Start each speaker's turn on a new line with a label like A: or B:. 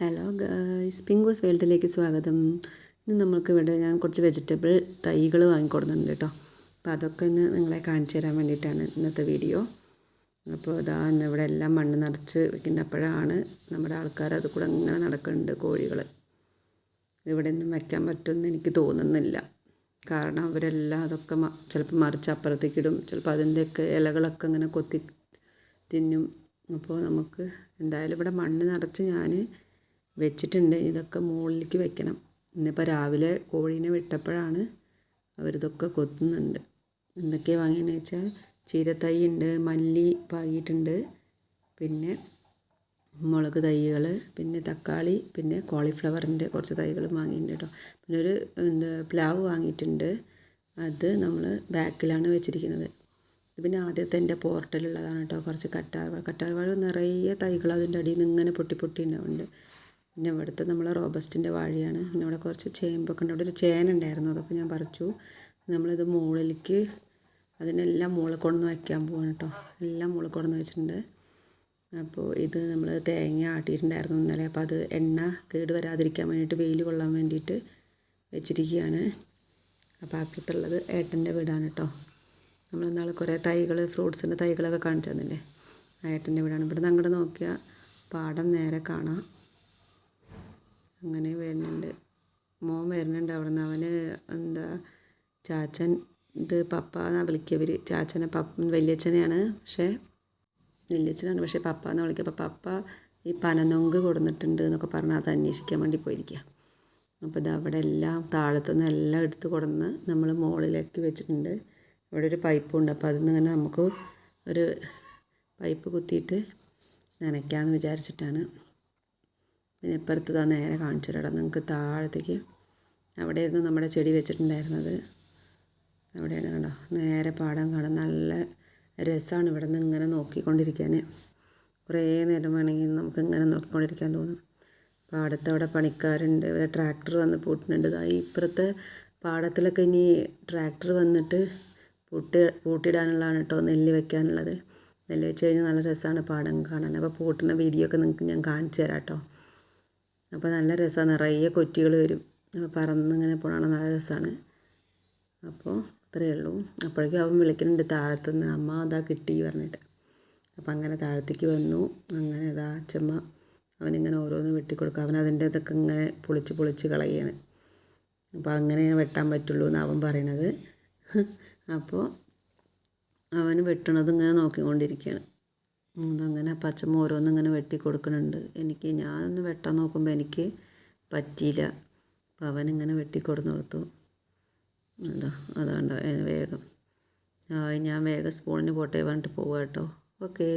A: Hello guys പിങ്കൂസ് വേൾഡിലേക്ക് സ്വാഗതം. ഇന്ന് നമുക്ക് ഇവിടെ ഞാൻ കുറച്ച് വെജിറ്റബിൾ തൈകൾ വാങ്ങിക്കൊടുക്കുന്നുണ്ട് കേട്ടോ. അപ്പോൾ അതൊക്കെ ഒന്ന് നിങ്ങളെ കാണിച്ചു തരാൻ വേണ്ടിയിട്ടാണ് ഇന്നത്തെ വീഡിയോ അപ്പോൾ ഇന്ന് ഇവിടെ എല്ലാം മണ്ണ് നിറച്ച് വെക്കുന്നപ്പോഴാണ് നമ്മുടെ ആൾക്കാർ അത് കൂടെ അങ്ങനെ നടക്കുന്നുണ്ട് കോഴികൾ ഇവിടെ ഒന്നും വയ്ക്കാൻ പറ്റുമെന്ന് എനിക്ക് തോന്നുന്നില്ല. കാരണം അവരെല്ലാം അതൊക്കെ ചിലപ്പോൾ മറിച്ച് അപ്പുറത്തേക്ക് ഇടും. ചിലപ്പോൾ അതിന്റെയൊക്കെ ഇലകളൊക്കെ അങ്ങനെ കൊത്തി തിന്നും. അപ്പോൾ നമുക്ക് എന്തായാലും ഇവിടെ മണ്ണ് നിറച്ച് ഞാൻ വെച്ചിട്ടുണ്ട്. ഇതൊക്കെ മുകളിലേക്ക് വെക്കണം. ഇന്നിപ്പോൾ രാവിലെ കോഴീനെ വിട്ടപ്പോഴാണ് അവരിതൊക്കെ കൊത്തുന്നുണ്ട്. എന്തൊക്കെയാണ് വാങ്ങിയെന്ന് വെച്ചാൽ ചീരത്തൈ ഉണ്ട് മല്ലി പാകിയിട്ടുണ്ട് പിന്നെ മുളക് തൈകൾ പിന്നെ തക്കാളി പിന്നെ കോളിഫ്ലവറിന്റെ കുറച്ച് തൈകൾ വാങ്ങിയിട്ടുണ്ട് കേട്ടോ. പിന്നെ ഒരു എന്താ പ്ലാവ് വാങ്ങിയിട്ടുണ്ട്. അത് നമ്മൾ ബാക്കിലാണ് വെച്ചിരിക്കുന്നത്. പിന്നെ ആദ്യത്തെ എന്റെ പോർട്ടലുള്ളതാണ് കേട്ടോ. കുറച്ച് കറ്റാർവാഴ കറ്റാർവാഴ നിറയെ തൈകൾ അതിന്റെ അടിയിൽ നിന്ന് ഇങ്ങനെ പൊട്ടി പൊട്ടി ഉണ്ടാവുന്നുണ്ട്. പിന്നെ ഇവിടുത്തെ നമ്മൾ റോബസ്റ്റിന്റെ വാഴയാണ്. പിന്നെ ഇവിടെ കുറച്ച് ചേമ്പൊക്കെ ഉണ്ട്. അവിടെ ഒരു ചേന ഉണ്ടായിരുന്നു. അതൊക്കെ ഞാൻ പറിച്ചു. നമ്മളിത് മുകളിലേക്ക് അതിനെല്ലാം മുകളിൽ കൊണ്ടുവന്ന് വയ്ക്കാൻ പോവാണ് കേട്ടോ. എല്ലാം മുകളിൽ കൊണ്ടുവന്ന് വെച്ചിട്ടുണ്ട്. അപ്പോൾ ഇത് നമ്മൾ തേങ്ങ ആട്ടിയിട്ടുണ്ടായിരുന്നു ഇന്നലെ. അപ്പോൾ അത് എണ്ണ കേട് വരാതിരിക്കാൻ വേണ്ടിയിട്ട് വെയിൽ കൊള്ളാൻ വേണ്ടിയിട്ട് വെച്ചിരിക്കുകയാണ്. അപ്പോൾ അപ്പുറത്തുള്ളത് ഏട്ടന്റെ വീടാണ് കേട്ടോ. നമ്മൾ ഇന്നാൾ കുറേ തൈകൾ ഫ്രൂട്ട്സിന്റെ തൈകളൊക്കെ കാണിച്ചു തന്നില്ലേ? ആ ഏട്ടന്റെ വീടാണ്. ഇവിടെ നിന്ന് അങ്ങോട്ട് നോക്കിയാൽ പാടം നേരെ കാണാം. അങ്ങനെ വരുന്നുണ്ട്. മോൻ വരുന്നുണ്ട്. അവിടെ നിന്ന് അവന് എന്താ ചാച്ചൻ ഇത് പപ്പ എന്നാണ് വിളിക്കുക ഇവർ ചാച്ചനെ പപ്പ വലിയച്ഛനെയാണ്. പക്ഷേ വലിയച്ഛനാണ്. പക്ഷേ പപ്പ എന്ന് വിളിക്കുക. അപ്പോൾ പപ്പ ഈ പനനൊങ്ക് കൊടുന്നിട്ടുണ്ട് എന്നൊക്കെ പറഞ്ഞാൽ അത് അന്വേഷിക്കാൻ വേണ്ടി പോയിരിക്കുക. അപ്പോൾ ഇത് അവിടെ എല്ലാം താഴത്തു നിന്ന് എല്ലാം എടുത്ത് കൊടുന്ന് നമ്മൾ മുകളിലേക്ക് വെച്ചിട്ടുണ്ട്. ഇവിടെ ഒരു പൈപ്പുണ്ട്. അപ്പോൾ അതിൽ നിന്ന് നമുക്ക് ഒരു പൈപ്പ് കുത്തിയിട്ട് നനയ്ക്കാമെന്ന് വിചാരിച്ചിട്ടാണ്. പിന്നെ ഇപ്പുറത്ത് താ നേരെ കാണിച്ചു തരാം നിങ്ങൾക്ക് താഴത്തേക്ക് അവിടെയായിരുന്നു നമ്മുടെ ചെടി വെച്ചിട്ടുണ്ടായിരുന്നത്. അവിടെയാണ് കണ്ടോ? നേരെ പാടം കാണാൻ നല്ല രസമാണ് ഇവിടെ നിന്ന് ഇങ്ങനെ നോക്കിക്കൊണ്ടിരിക്കാൻ കുറേ നേരം വേണമെങ്കിൽ നമുക്ക് ഇങ്ങനെ നോക്കിക്കൊണ്ടിരിക്കാൻ തോന്നും. പാടത്ത് അവിടെ പണിക്കാരുണ്ട്. ഇവിടെ ട്രാക്ടർ വന്ന് പൂട്ടുന്നുണ്ട് ഇതാ ഇപ്പുറത്തെ പാടത്തിലൊക്കെ ഇനി ട്രാക്ടർ വന്നിട്ട് പൂട്ടി പൂട്ടിയിടാനുള്ളതാണ് കേട്ടോ നെല്ല് വെക്കാനുള്ളത്. നെല്ല് വെച്ച് കഴിഞ്ഞാൽ നല്ല രസമാണ് പാടം കാണാൻ. അപ്പോൾ പൂട്ടുന്ന വീഡിയോ ഒക്കെ നിങ്ങൾക്ക് ഞാൻ കാണിച്ചു തരാം കേട്ടോ. അപ്പോൾ നല്ല രസമാണ്. നിറയെ കൊറ്റികൾ വരും. പറന്നിങ്ങനെ പോകണം നല്ല രസമാണ്. അപ്പോൾ അത്രയേ ഉള്ളൂ. അപ്പോഴേക്കും അവൻ വിളിക്കുന്നുണ്ട് താഴത്തുനിന്ന് അമ്മ അതാ കിട്ടി പറഞ്ഞിട്ട്. അപ്പം അങ്ങനെ താഴത്തേക്ക് വന്നു. അങ്ങനെ അതാ അച്ഛമ്മ അവനിങ്ങനെ ഓരോന്ന് വെട്ടിക്കൊടുക്കും. അവൻ അതിന്റെ ഇതൊക്കെ ഇങ്ങനെ പൊളിച്ച് പൊളിച്ച് കളയാണ്. അപ്പോൾ അങ്ങനെ വെട്ടാൻ പറ്റുള്ളൂ എന്ന് അവൻ പറയണത്. അപ്പോൾ അവൻ വെട്ടണത് ഇങ്ങനെ നോക്കിക്കൊണ്ടിരിക്കുകയാണ്. അതങ്ങനെ പച്ചമ ഓരോന്നിങ്ങനെ വെട്ടി കൊടുക്കുന്നുണ്ട്. എനിക്ക് ഞാനൊന്ന് വെട്ടാൻ നോക്കുമ്പോൾ എനിക്ക് പറ്റിയില്ല. അപ്പോൾ അവനിങ്ങനെ വെട്ടി കൊടുന്നു കൊടുത്തു. അതാ അതാണ്ടോ വേഗം. ഞാൻ വേഗം സ്പൂണിന് പോട്ടെ പറഞ്ഞിട്ട് പോവാം കേട്ടോ. ഓക്കേ.